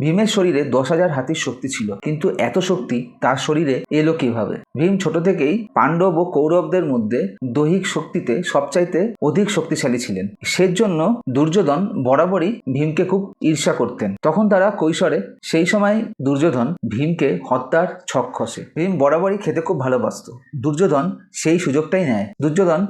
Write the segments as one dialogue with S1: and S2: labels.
S1: ভীমের শরীরে দশ হাজার হাতির শক্তি ছিল, কিন্তু এত শক্তি তার শরীরে এলো কীভাবে? ভীম ছোট থেকেই পাণ্ডব ও কৌরবদের মধ্যে দৈহিক শক্তিতে সবচাইতে অধিক শক্তিশালী ছিলেন। সেজন্য দুর্যোধন বরাবরই ভীমকে খুব ঈর্ষা করতেন। তখন তারা কৈশোরে সেই সময় দুর্যোধন ভীমকে হত্যার ছক খসে। ভীম বরাবরই খেতে খুব ভালোবাসত। দুর্যোধন সেই সুযোগটাই নেয়। দুর্যোধন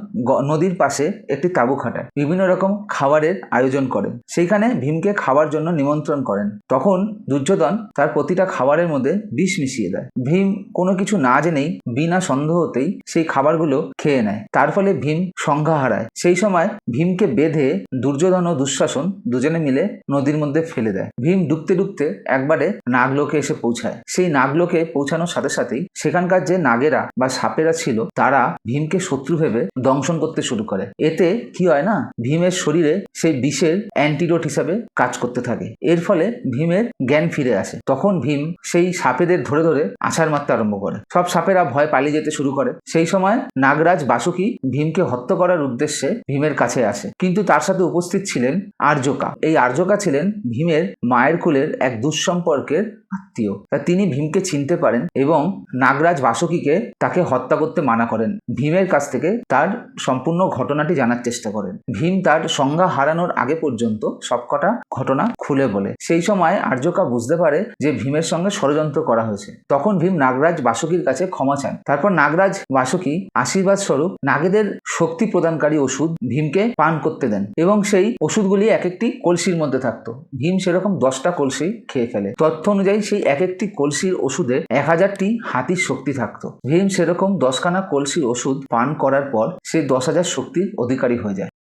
S1: নদীর পাশে একটি তাঁবু খাটায়। বিভিন্ন রকম খাবারের আয়োজন করেন। সেইখানে ভীমকে খাওয়ার জন্য নিমন্ত্রণ করেন। তখন দুর্যোধন তার প্রতিটা খাবারের মধ্যে বিষ মিশিয়ে দেয়। ভীম কোনো কিছু না জেনেই বিনা সন্দেহতেই সেই খাবারগুলো খেয়ে নেয়। তার ফলে ভীম সংজ্ঞা হারায়। সেই সময় ভীমকে বেঁধে দুর্যোধন ও দুঃশাসন দুজনে মিলে নদীর মধ্যে ফেলে দেয়। ভীম ডুবতে ডুবতে একবারে নাগলোকে এসে পৌঁছায়। সেই নাগলোকে পৌঁছানোর সাথে সাথেই সেখানকার যে নাগেরা বা সাপেরা ছিল, তারা ভীমকে শত্রু ভেবে দংশন করতে শুরু করে। এতে কি হয় না, ভীমের শরীরে সেই বিষের অ্যান্টিডোট হিসাবে কাজ করতে থাকে। এর ফলে ভীমের জ্ঞান ফিরে আসে। তখন ভীম সেই সাপেদের ধরে ধরে আছাড় মারতে আরম্ভ করে। সব সাপেরা ভয় পালিয়ে যেতে শুরু করে। সেই সময় নাগরাজ বাসুকি ভীমকে হত্যা করার উদ্দেশ্যে ভীমের কাছে আসে। কিন্তু তার সাথে উপস্থিত ছিলেন আর্যকা। এই আর্যকা ছিলেন ভীমের মায়ের কুলের এক দুঃসম্পর্কের আত্মীয়। তা তিনি ভীমকে চিনতে পারেন এবং নাগরাজ বাসুকিকে তাকে হত্যা করতে মানা করেন। ভীমের কাছ থেকে তার সম্পূর্ণ ঘটনাটি জানার চেষ্টা করেন। ভীম তার সংজ্ঞা হারানোর আগে পর্যন্ত সবকটা ঘটনা খুলে বলে। সেই সময় আর্যকা বুঝতে পারে যে ভীমের সঙ্গে ষড়যন্ত্র করা হয়েছে। তখন ভীম নাগরাজ বাসুকির কাছে ক্ষমা চান। তারপর নাগরাজ বাসুকি আশীর্বাদ স্বরূপ নাগেদের শক্তি প্রদানকারী ওষুধ ভীমকে পান করতে দেন এবং সেই ওষুধগুলি এক একটি কলসির মধ্যে থাকতো। ভীম সেরকম দশটা কলসি খেয়ে ফেলে। তথ্য অনুযায়ী সেই এক একটি কলসির ওষুধে এক হাজারটি হাতির শক্তি থাকতো। ভীম সেরকম দশখানা কলসি ওষুধ পান করার পর সে দশ হাজার শক্তির অধিকারী হয়ে যায়।